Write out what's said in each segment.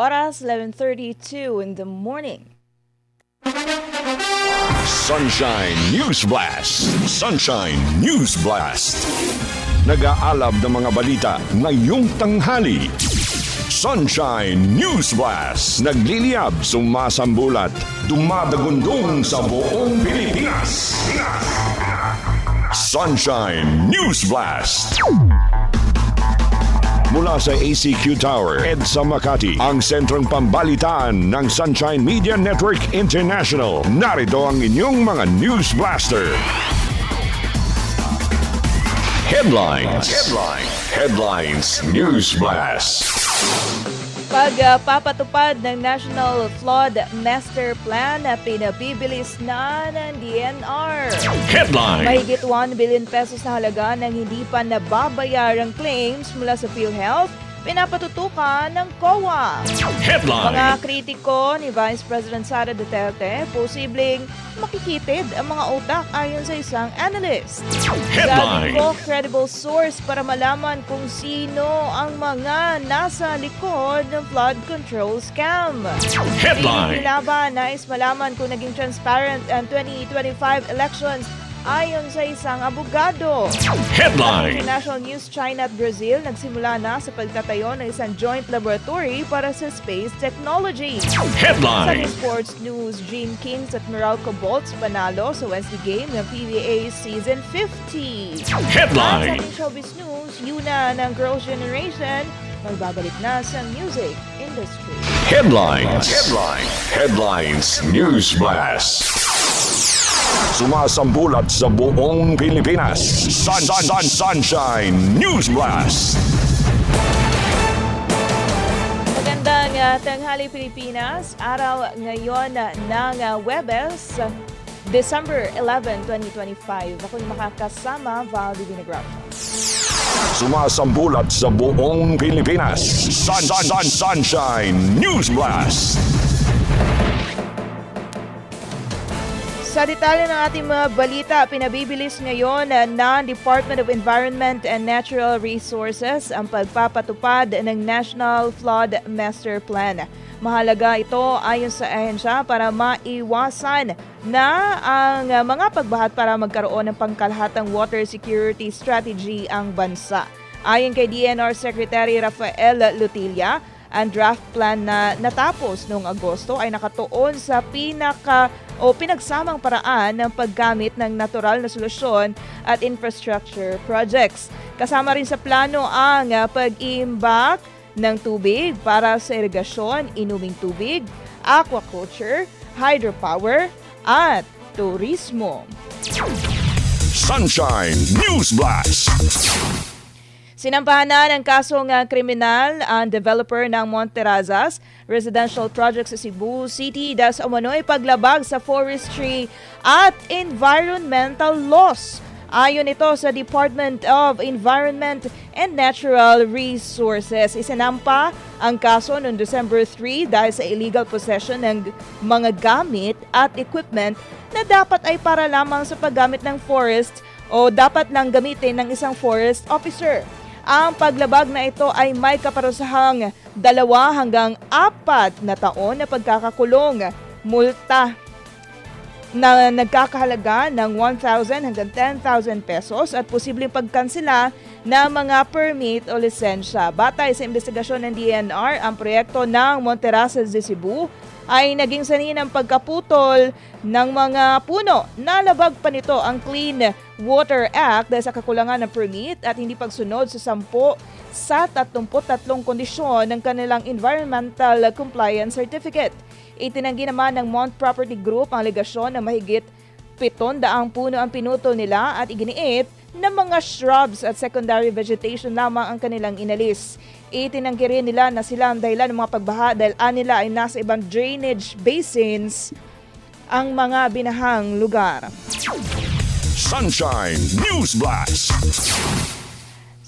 Oras 11.32 in the morning. Sunshine News Blast. Sunshine News Blast. Nag-aalab ng mga balita ngayong tanghali. Sunshine News Blast. Nagliliyab, sumasambulat, dumadagundong sa buong Pilipinas. Sunshine News Blast. Mula sa ACQ Tower, EDSA Makati, ang sentrong pambalitaan ng Sunshine Media Network International. Narito ang inyong mga News Blaster. Headlines. Headlines. Headlines News Blast. Pagpapatupad ng National Flood Master Plan na pinabibilis na ng DNR. Headline. Mahigit 1 billion pesos na halaga ng hindi pa nababayarang claims mula sa PhilHealth, pinapatutukan ng COA. Mga Headline. kritiko ni Vice President Sara Duterte, posibleng makikitid ang mga utak ayon sa isang analyst. Headline. Galing ko credible source para malaman kung sino ang mga nasa likod ng flood control scam. Headline. Nilaban, nais malaman kung naging transparent ang 2025 elections ayon sa isang abogado. Sa Headline. International News, China at Brazil nagsimula na sa pagtatayo ng isang joint laboratory para sa space technology. Sa Headline. sports news, Gene Kings at Meralco Bolts panalo sa Wednesday game ng PBA Season 50. At sa Headline. showbiz news, Yuna ng Girls' Generation magbabalik na sa music industry. Headlines. Headline. Headlines News Blast. Sumasambulat sa buong Pilipinas. Sun, sun, sun, Sunshine News Blast. Magandang uh, tanghali Pilipinas. Araw ngayon uh, ng uh, Webes, uh, December 11, 2025. Ako yung makakasama, Val Divinagraph. Sumasambulat sa buong Pilipinas. Sun, sun, sun, Sunshine News Blast. Sa detalye ng ating mga balita, pinabibilis ngayon uh, ng Department of Environment and Natural Resources ang pagpapatupad ng National Flood Master Plan. Mahalaga ito ayon sa ahensya para maiwasan na ang uh, mga pagbahat para magkaroon ng pangkalahatang water security strategy ang bansa. Ayon kay DNR Secretary Rafael Lutilla, ang draft plan na natapos noong Agosto ay nakatuon sa pinaka o pinagsamang paraan ng paggamit ng natural na solusyon at infrastructure projects. Kasama rin sa plano ang ah, pag-iimbak ng tubig para sa irigasyon, inuming tubig, aquaculture, hydropower, at turismo. Sunshine News Blast. Sinampahan na ng kasong uh, kriminal ang developer ng Monterazas Residential Project sa Cebu City dahil sa paglabag sa forestry at environmental laws. Ayon ito sa Department of Environment and Natural Resources. Isinampa ang kaso noong December 3 dahil sa illegal possession ng mga gamit at equipment na dapat ay para lamang sa paggamit ng forest o dapat lang gamitin ng isang forest officer. Ang paglabag na ito ay may kaparusahang dalawa hanggang apat na taon na pagkakakulong, multa na nagkakahalaga ng 1,000 hanggang 10,000 pesos at posibleng pagkansela ng mga permit o lisensya. Batay sa investigasyon ng DNR, ang proyekto ng Monterasas de Cebu ay naging sanhi ng pagkaputol ng mga puno. Nalabag pa nito ang Clean Water Act dahil sa kakulangan ng permit at hindi pagsunod sa 10 sa 33 kondisyon ng kanilang Environmental Compliance Certificate. Itinanggi naman ng Mont Property Group ang alegasyon na mahigit 700 puno ang pinutol nila at iginiit na mga shrubs at secondary vegetation lamang ang kanilang inalis. Itinanggi rin nila na sila ang dahilan ng mga pagbaha dahil anila ay nasa ibang drainage basins ang mga binahang lugar. Sunshine News Blast.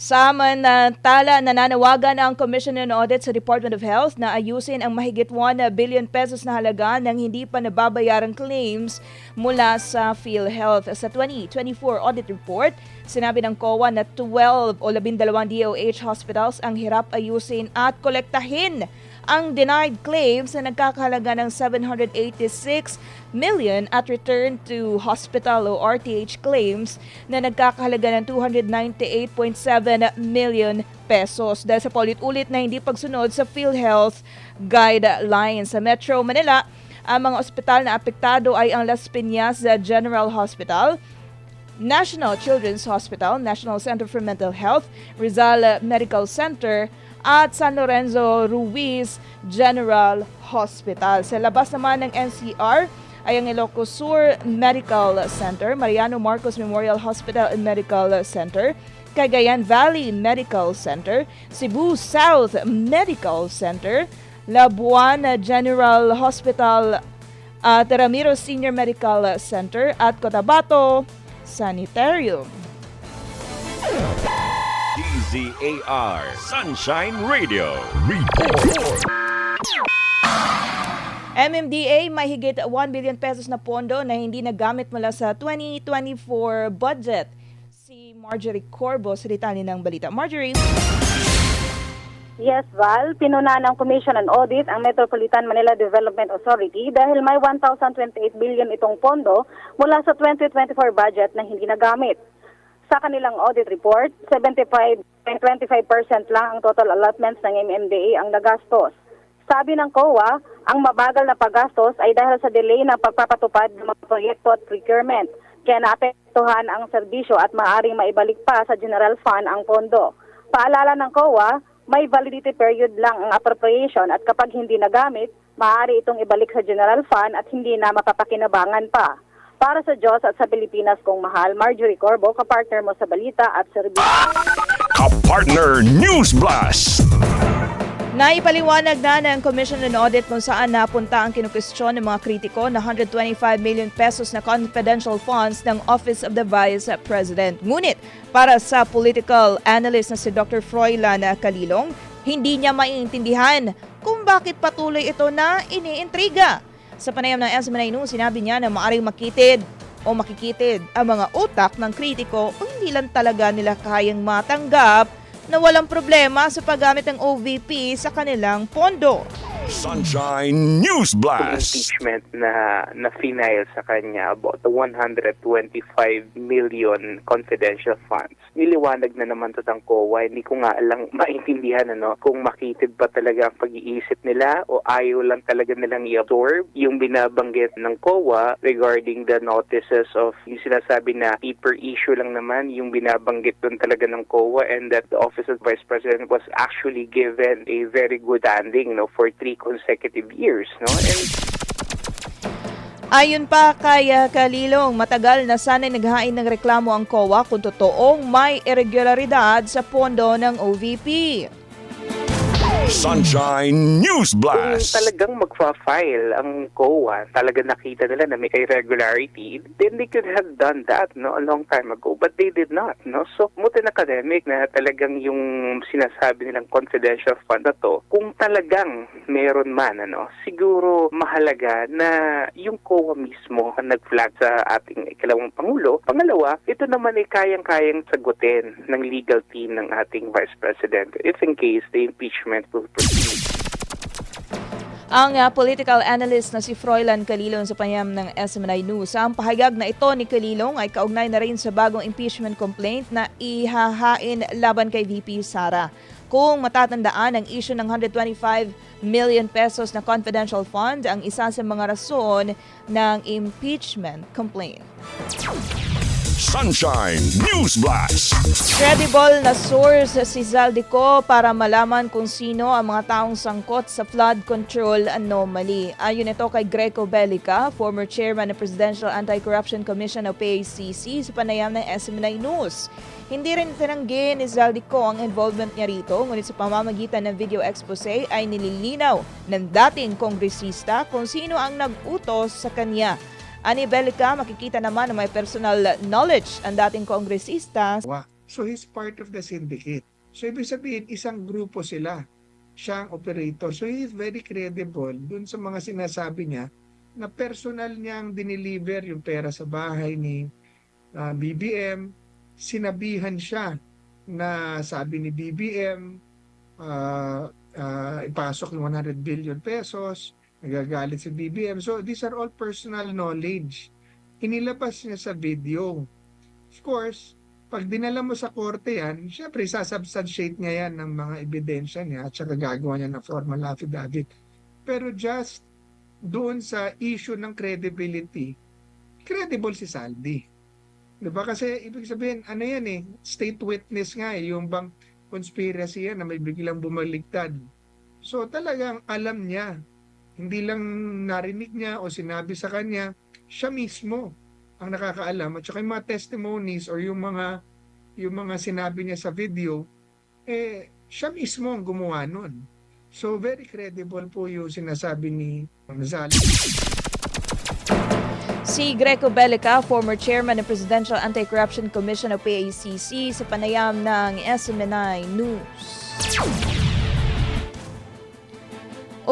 Samantala, nananawagan ang Commission on Audit sa Department of Health na ayusin ang mahigit 1 billion pesos na halaga ng hindi pa nababayarang claims mula sa PhilHealth. Sa 2024 audit report, sinabi ng COA na 12 o 12 DOH hospitals ang hirap ayusin at kolektahin ang denied claims na nagkakahalaga ng 786 million at return to hospital o RTH claims na nagkakahalaga ng 298.7 million pesos dahil sa paulit-ulit na hindi pagsunod sa PhilHealth guidelines. Sa Metro Manila, ang mga ospital na apektado ay ang Las Piñas General Hospital, National Children's Hospital, National Center for Mental Health, Rizal Medical Center, at San Lorenzo Ruiz General Hospital. Sa labas naman ng NCR ay ang Ilocos Sur Medical Center, Mariano Marcos Memorial Hospital and Medical Center, Cagayan Valley Medical Center, Cebu South Medical Center, Labuan General Hospital at Ramiro Senior Medical Center at Cotabato Sanitarium. DZAR Sunshine Radio. Report. MMDA may higit 1 billion pesos na pondo na hindi nagamit mula sa 2024 budget. Si Marjorie Corbo sa detalye ng balita. Marjorie, Yes, Val. Pinuna ng Commission on Audit ang Metropolitan Manila Development Authority dahil may 1,028 billion itong pondo mula sa 2024 budget na hindi nagamit. Sa kanilang audit report, 75.25% lang ang total allotments ng MMDA ang nagastos. Sabi ng COA, ang mabagal na paggastos ay dahil sa delay ng pagpapatupad ng mga proyekto at procurement. Kaya naapektuhan ang serbisyo at maaaring maibalik pa sa general fund ang pondo. Paalala ng COA, may validity period lang ang appropriation at kapag hindi nagamit, maaari itong ibalik sa general fund at hindi na mapapakinabangan pa. Para sa Diyos at sa Pilipinas kong mahal, Marjorie Corbo, kapartner mo sa balita at serbisyo. Kapartner News Blast. naipaliwanag na ng Commission on Audit kung saan napunta ang kinukwestiyon ng mga kritiko na 125 million pesos na confidential funds ng Office of the Vice President. Ngunit para sa political analyst na si Dr. Froilan Kalilong, hindi niya maiintindihan kung bakit patuloy ito na iniintriga. Sa panayam ng SMNI News, sinabi niya na maaring makitid o makikitid ang mga utak ng kritiko o hindi lang talaga nila kayang matanggap na walang problema sa paggamit ng OVP sa kanilang pondo. Sunshine News Blast. impeachment na na final sa kanya about the 125 million confidential funds. Niliwanag na naman to ng COA, hindi ko nga lang maintindihan ano, kung makitid ba talaga ang pag-iisip nila o ayaw lang talaga nilang i-absorb yung binabanggit ng COA regarding the notices of yung sinasabi na paper issue lang naman yung binabanggit doon talaga ng COA and that the Office of Vice President was actually given a very good standing no, for three consecutive years. No? And Ayon pa kay uh, Kalilong, matagal na sana'y naghain ng reklamo ang COA kung totoong may irregularidad sa pondo ng OVP. Sunshine News kung Blast. talagang magfa-file ang COA, talaga nakita nila na may irregularity, then they could have done that no, a long time ago. But they did not. No? So, mutin academic na talagang yung sinasabi nilang confidential fund na to, kung talagang meron man, ano, siguro mahalaga na yung COA mismo ang nag-flag sa ating ikalawang Pangulo. Pangalawa, ito naman ay kayang-kayang sagutin ng legal team ng ating Vice President if in case the impeachment will Ang uh, political analyst na si Froilan Kalilong sa panyam ng SMNI News, ang pahayag na ito ni Kalilong ay kaugnay na rin sa bagong impeachment complaint na ihahain laban kay VP Sara. Kung matatandaan ang issue ng 125 million pesos na confidential fund ang isa sa mga rason ng impeachment complaint. Sunshine News Blast. Credible na source si Zaldico para malaman kung sino ang mga taong sangkot sa flood control anomaly. Ayon ito kay Greco Bellica, former chairman ng Presidential Anti-Corruption Commission o PACC sa panayam ng SMNI News. Hindi rin tinanggi ni Zaldico ang involvement niya rito, ngunit sa pamamagitan ng video expose ay nililinaw ng dating kongresista kung sino ang nag-utos sa kanya. Ani Bellica, makikita naman na may personal knowledge ang dating kongresista. So he's part of the syndicate. So ibig sabihin, isang grupo sila. Siya ang operator. So he is very credible dun sa mga sinasabi niya na personal niyang dineliver yung pera sa bahay ni ah, BBM. Sinabihan siya na sabi ni BBM, ah, ah, ipasok ng 100 billion pesos, nagagalit si BBM. So these are all personal knowledge. Inilabas niya sa video. Of course, pag dinala mo sa korte yan, syempre sasubstantiate niya yan ng mga ebidensya niya at saka gagawa niya ng formal affidavit. Pero just doon sa issue ng credibility, credible si Saldi. Diba? Kasi ibig sabihin, ano yan eh, state witness nga eh, yung bang conspiracy yan na may biglang bumaligtad. So talagang alam niya, hindi lang narinig niya o sinabi sa kanya, siya mismo ang nakakaalam at saka yung mga testimonies or yung mga yung mga sinabi niya sa video eh siya mismo ang gumawa nun. So very credible po yung sinasabi ni Gonzales. Si Greco Bellica, former chairman ng Presidential Anti-Corruption Commission o PACC sa panayam ng SMNI News.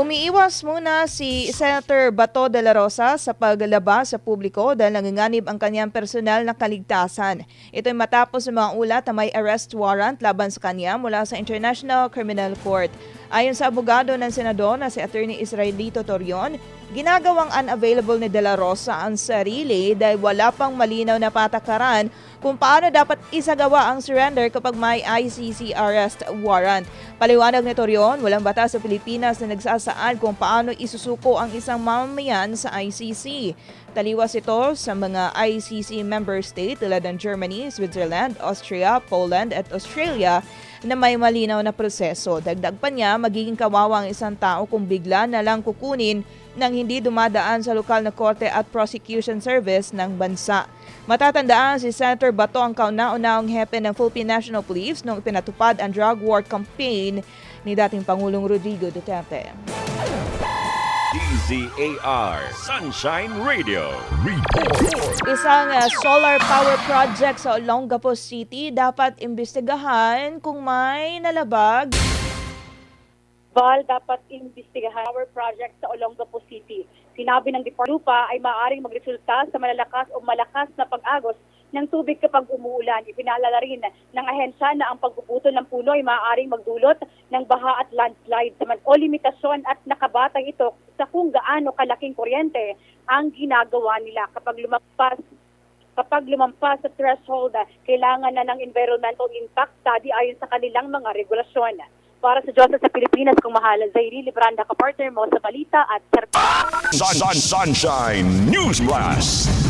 Umiiwas muna si Senator Bato de la Rosa sa paglabas sa publiko dahil nanganganib ang kanyang personal na kaligtasan. Ito ay matapos ng mga ulat na may arrest warrant laban sa kanya mula sa International Criminal Court. Ayon sa abogado ng senador na si Attorney Israelito Torion, ginagawang unavailable ni De La Rosa ang sarili dahil wala pang malinaw na patakaran kung paano dapat isagawa ang surrender kapag may ICC arrest warrant. Paliwanag ni Torion, walang batas sa Pilipinas na nagsasaad kung paano isusuko ang isang mamamayan sa ICC. Taliwas ito sa mga ICC member state tulad ng Germany, Switzerland, Austria, Poland at Australia na may malinaw na proseso. Dagdag pa niya, magiging kawawa ang isang tao kung bigla na lang kukunin nang hindi dumadaan sa lokal na korte at prosecution service ng bansa. Matatandaan si Senator Bato ang kauna-unahang hepe ng Philippine National Police nung pinatupad ang drug war campaign ni dating Pangulong Rodrigo Duterte. DZAR Sunshine Radio. Isang uh, solar power project sa Olongapo City dapat imbestigahan kung may nalabag Val, dapat imbestigahan our project sa Olongapo City. Sinabi ng Department Lupa ay maaaring magresulta sa malalakas o malakas na pag-agos ng tubig kapag umuulan. Ipinaalala rin ng ahensya na ang pagbubutol ng puno ay maaaring magdulot ng baha at landslide naman o limitasyon at nakabatang ito sa kung gaano kalaking kuryente ang ginagawa nila kapag lumampas kapag lumampas sa threshold, kailangan na ng environmental impact study ayon sa kanilang mga regulasyon. Para sa Diyos at sa Pilipinas, kung mahala, Zairi Libranda, kapartner mo sa balita at. Sun, sun, sunshine News Blast.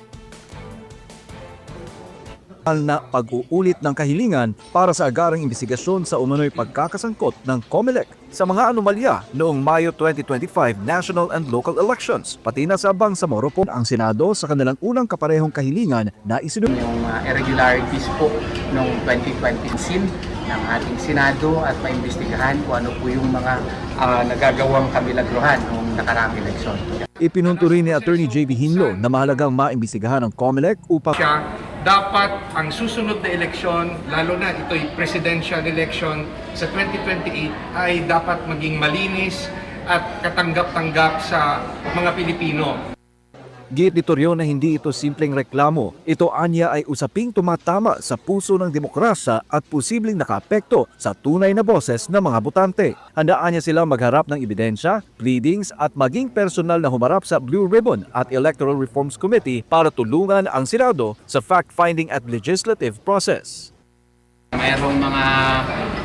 na pag-uulit ng kahilingan para sa agarang investigasyon sa umano'y pagkakasangkot ng COMELEC sa mga anomalya noong Mayo 2025 national and local elections, pati na sa Bangsamoro po ang Senado sa kanilang unang kaparehong kahilingan na isinunod. yung uh, irregularities po noong 2020 sin ng ating Senado at maimbestigahan kung ano po yung mga uh, nagagawang kabilagruhan noong nakaraang eleksyon. Ipinunto rin ni Attorney JB Hinlo na mahalagang maimbestigahan ng COMELEC upang siya, dapat ang susunod na eleksyon, lalo na ito'y presidential election sa 2028, ay dapat maging malinis at katanggap-tanggap sa mga Pilipino. Giit ni Torreon na hindi ito simpleng reklamo. Ito anya ay usaping tumatama sa puso ng demokrasya at posibleng nakaapekto sa tunay na boses ng mga botante. Handaan niya silang magharap ng ebidensya, pleadings at maging personal na humarap sa Blue Ribbon at Electoral Reforms Committee para tulungan ang Senado sa fact-finding at legislative process. Mayroong mga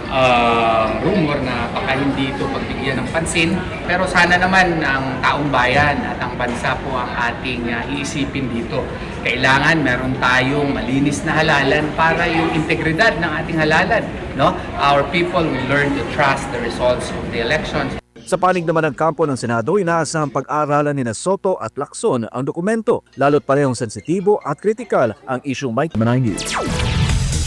ah, rumor na baka hindi ito pagbigyan ng pansin pero sana naman ang taong bayan at ang bansa po ang ating ah, iisipin dito. Kailangan meron tayong malinis na halalan para yung integridad ng ating halalan. No? Our people will learn to trust the results of the elections. Sa panig naman ng kampo ng Senado, inaasahang pag-aralan ni Soto at Lacson ang dokumento, lalo't parehong sensitibo at kritikal ang isyong may News.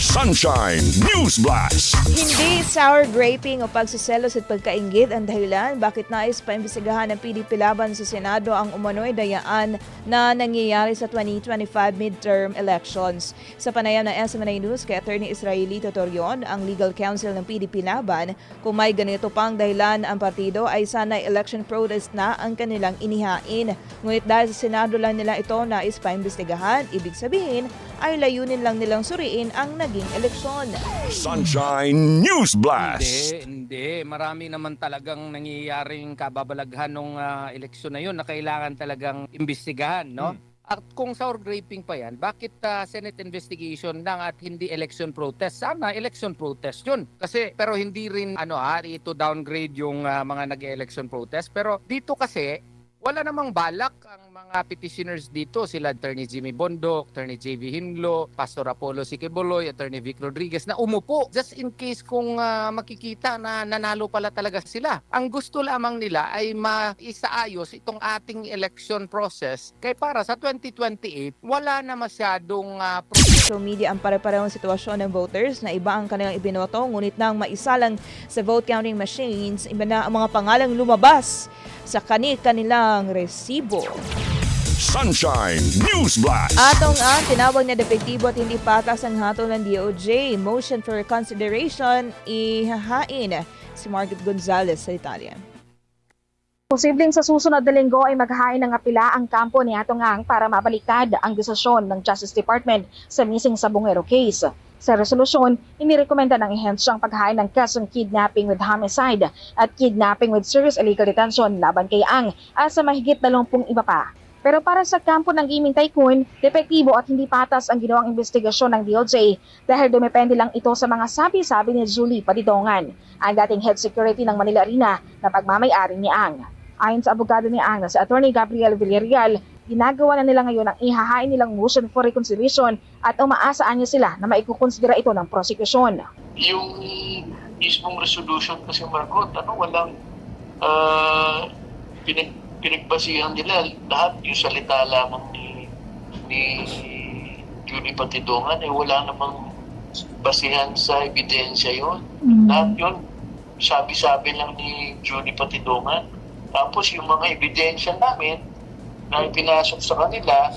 Sunshine News Blast. Hindi sour graping o pagsiselos at pagkaingit ang dahilan bakit nais paimbestigahan ng PDP laban sa Senado ang umano'y dayaan na nangyayari sa 2025 midterm elections. Sa panayam ng SMNA News kay Attorney Israelito Torion, ang legal counsel ng PDP laban, kung may ganito pang dahilan ang partido ay sana election protest na ang kanilang inihain. Ngunit dahil sa Senado lang nila ito nais paimbestigahan, ibig sabihin ay layunin lang nilang suriin ang naging eleksyon. Sunshine News Blast. Hindi, hindi. Marami naman talagang nangyayaring kababalaghan ng eleksyon na yun na kailangan talagang imbestigahan, no? At kung sour graping pa yan, bakit ah, Senate investigation lang at hindi election protest? Sana election protest yun. Kasi, pero hindi rin, ano ha, ito downgrade yung ah, mga nag-election protest. Pero dito kasi, wala namang balak ang mga petitioners dito. Sila Attorney Jimmy Bondo, Attorney JV Hinlo, Pastor Apollo Siquiboloy, Attorney Vic Rodriguez na umupo just in case kung ah, makikita na nanalo pala talaga sila. Ang gusto lamang nila ay maisaayos itong ating election process kay para sa 2028 wala na masyadong ah, social media ang pare-parehong sitwasyon ng voters na iba ang kanilang ibinoto ngunit nang maisalang sa vote counting machines, iba na ang mga pangalang lumabas sa kani-kanilang resibo. Sunshine News Blast. Atong ang tinawag na depektibo at hindi patas ang hatol ng DOJ. Motion for reconsideration ihahain si Margaret Gonzalez sa Italia. Posibleng sa susunod na linggo ay maghahain ng apila ang kampo ni Atongang para mabalikad ang desisyon ng Justice Department sa missing sa Bungero case. Sa resolusyon, inirekomenda ng ehensya ang paghain ng kasong kidnapping with homicide at kidnapping with serious illegal detention laban kay Ang at sa mahigit 20 iba pa. Pero para sa kampo ng gaming tycoon, depektibo at hindi patas ang ginawang investigasyon ng DOJ dahil dumepende lang ito sa mga sabi-sabi ni Julie Padidongan, ang dating head security ng Manila Arena na pagmamayari ni Ang. Ayon sa abogado ni Ang na si Attorney Gabriel Villarreal, ginagawa na nila ngayon ang ihahain nilang motion for reconciliation at umaasaan niya sila na maikukonsidera ito ng prosecution. yung mismong resolution kasi Margot, ano, walang uh, pinag, pinagbasihan nila lahat yung salita lamang ni ni Julie Patidongan eh wala namang basihan sa ebidensya yon. Lahat yun, sabi-sabi lang ni Julie Patidongan. Tapos yung mga ebidensya namin na ipinasok sa kanila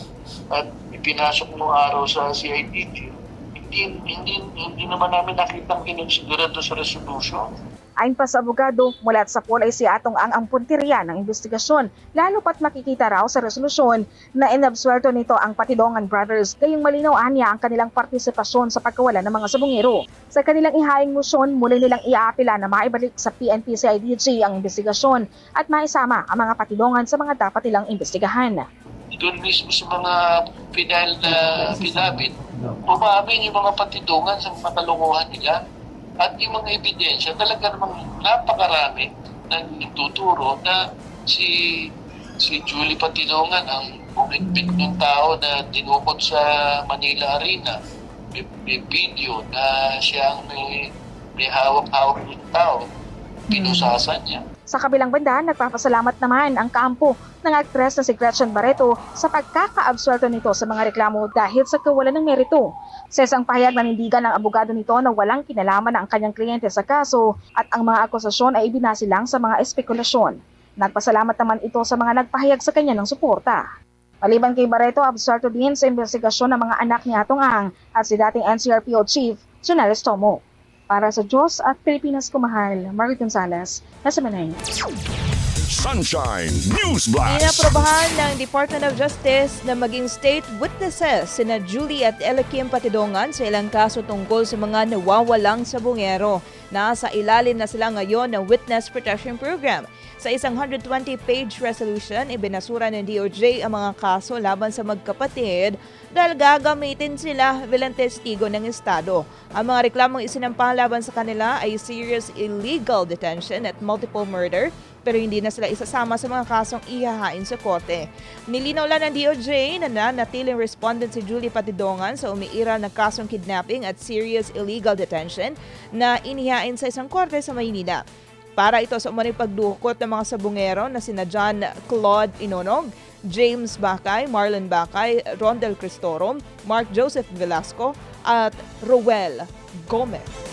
at ipinasok nung araw sa CIDG, hindi, hindi, hindi naman namin nakitang kinonsidera doon sa resolution. Ayon pa sa abogado, mula sa pool ay si Atong ang ang punteriya ng investigasyon, lalo pat makikita raw sa resolusyon na inabsuelto nito ang Patidongan Brothers, gayong malinaw niya ang kanilang partisipasyon sa pagkawala ng mga sabungero. Sa kanilang ihaing musyon, muli nilang iaapila na maibalik sa PNP CIDG ang investigasyon at maisama ang mga patidongan sa mga dapat nilang investigahan. doon mismo sa mga final na pinabit, umamin yung mga patidungan sa mga kalokohan nila at yung mga ebidensya talaga namang napakarami na nagtuturo na si si Julie Patidongan ang bumigpit ng tao na dinukot sa Manila Arena. May, may video na siya ang may, may hawak-hawak ng tao. Pinusasan niya. Sa kabilang banda, nagpapasalamat naman ang kampo ng aktres na si Gretchen Barreto sa pagkakaabsuelto nito sa mga reklamo dahil sa kawalan ng merito. Sa isang pahayag nanindigan ng abogado nito na walang kinalaman ang kanyang kliyente sa kaso at ang mga akusasyon ay ibinasi lang sa mga espekulasyon. Nagpasalamat naman ito sa mga nagpahayag sa kanya ng suporta. Maliban kay Barreto, absuelto din sa investigasyon ng mga anak ni Atong Ang at si dating NCRPO Chief, Jonales Tomo. Para sa Diyos at Pilipinas Kumahal, Margaret Gonzalez, nasa Manay. Sunshine News Blast. Inaprobahan ng Department of Justice na maging state witnesses sina Julie at Elikim Patidongan sa ilang kaso tungkol sa mga nawawalang sabungero. Nasa ilalim na sila ngayon ng Witness Protection Program. Sa isang 120-page resolution, ibinasura ng DOJ ang mga kaso laban sa magkapatid dahil gagamitin sila bilang testigo ng Estado. Ang mga reklamong isinampa laban sa kanila ay serious illegal detention at multiple murder pero hindi na sila isasama sa mga kasong ihahain sa korte. Nilinaw lang ng DOJ na nanatiling respondent si Julie Patidongan sa umiiral na kasong kidnapping at serious illegal detention na inihain sa isang korte sa Maynila. Para ito sa umanong pagdukot ng mga sabungero na sina John Claude Inonog, James Bakay, Marlon Bakay, Rondel Cristorum, Mark Joseph Velasco at Roel Gomez.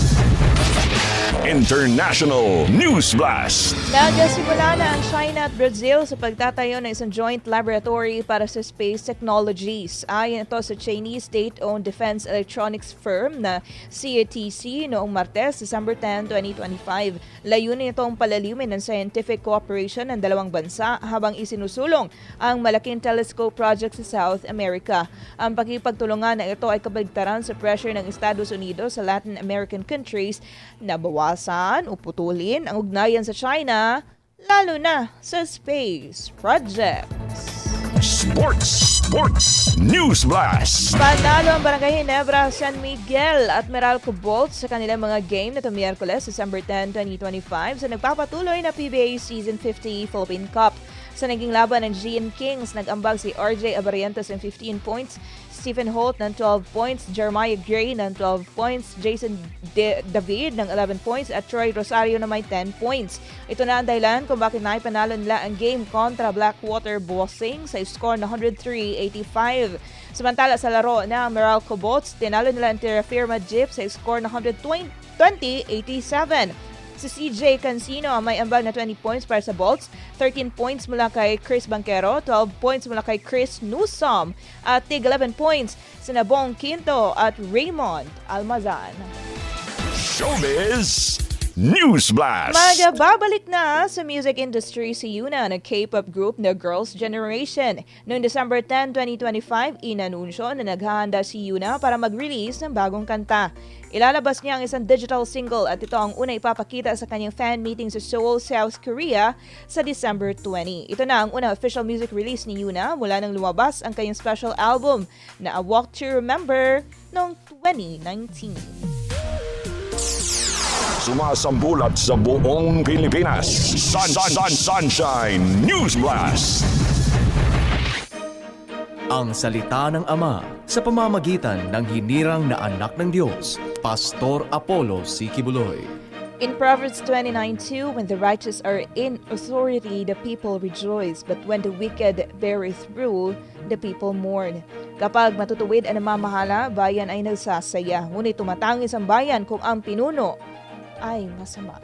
International News Blast. Nagsimula na ang China at Brazil sa pagtatayo ng isang joint laboratory para sa space technologies. Ayon ito sa Chinese state-owned defense electronics firm na CATC noong Martes, December 10, 2025. Layunin itong palalimin ng scientific cooperation ng dalawang bansa habang isinusulong ang malaking telescope project sa South America. Ang pakipagtulungan na ito ay kabaligtaran sa pressure ng Estados Unidos sa Latin American countries na bawasan o putulin ang ugnayan sa China, lalo na sa space projects. Sports, Sports News Blast. Panalo ang Barangay Ginebra San Miguel at Meralco Bolts sa kanilang mga game na Miyerkules, December 10, 2025 sa nagpapatuloy na PBA Season 50 Philippine Cup. Sa naging laban ng GN Kings, nag-ambag si RJ Abarientos ng 15 points, Stephen Holt ng 12 points, Jeremiah Gray ng 12 points, Jason De- David ng 11 points at Troy Rosario na may 10 points. Ito na ang dahilan kung bakit naipanalo nila ang game kontra Blackwater Bossing sa score na 103-85. Samantala sa laro na Meralco Boats, tinalo nila ang Terra Firma Jeep sa score na 120-87. Si CJ Cancino ang may ambag na 20 points para sa Bolts, 13 points mula kay Chris Banquero, 12 points mula kay Chris Newsom, at tig 11 points sa Nabong Quinto at Raymond Almazan. Showbiz News Blast. Magababalik na sa music industry si Yuna ng K-pop group na Girls' Generation. Noong December 10, 2025, inanunsyo na naghahanda si Yuna para mag-release ng bagong kanta. Ilalabas niya ang isang digital single at ito ang una ipapakita sa kanyang fan meeting sa Seoul, South Korea sa December 20. Ito na ang unang official music release ni Yuna mula nang lumabas ang kanyang special album na A Walk to Remember noong 2019. Sumasambulat sa buong Pilipinas. Sun, Sun, Sun, Sunshine News Blast. Ang salita ng Ama sa pamamagitan ng hinirang na anak ng Diyos, Pastor Apollo C. Kibuloy. In Proverbs 29:2, when the righteous are in authority, the people rejoice, but when the wicked beareth rule, the people mourn. Kapag matutuwid ang namamahala, bayan ay nagsasaya. Ngunit tumatangis ang bayan kung ang pinuno ay masama.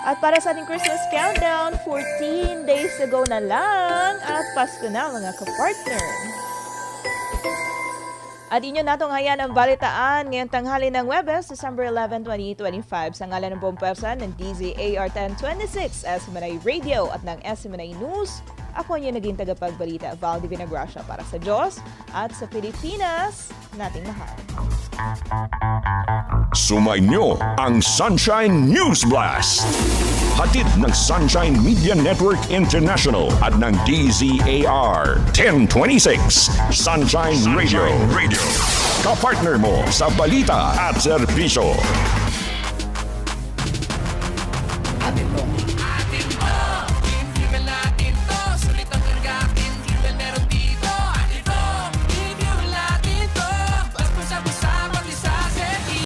At para sa ating Christmas countdown, 14 days ago na lang at Pasko na mga kapartner. At inyo natong hayan ang balitaan ngayong tanghali ng Webes, December 11, 2025 sa ngalan ng buong ng DZAR 1026 SMNI Radio at ng SMNI News. Ako ang naging tagapagbalita, Val Divina Gracia para sa Diyos at sa Pilipinas nating mahal. Sumainyo ang Sunshine News Blast. Hatid ng Sunshine Media Network International at ng DZAR 1026 Sunshine, Radio. Radio. Kapartner mo sa balita at serbisyo.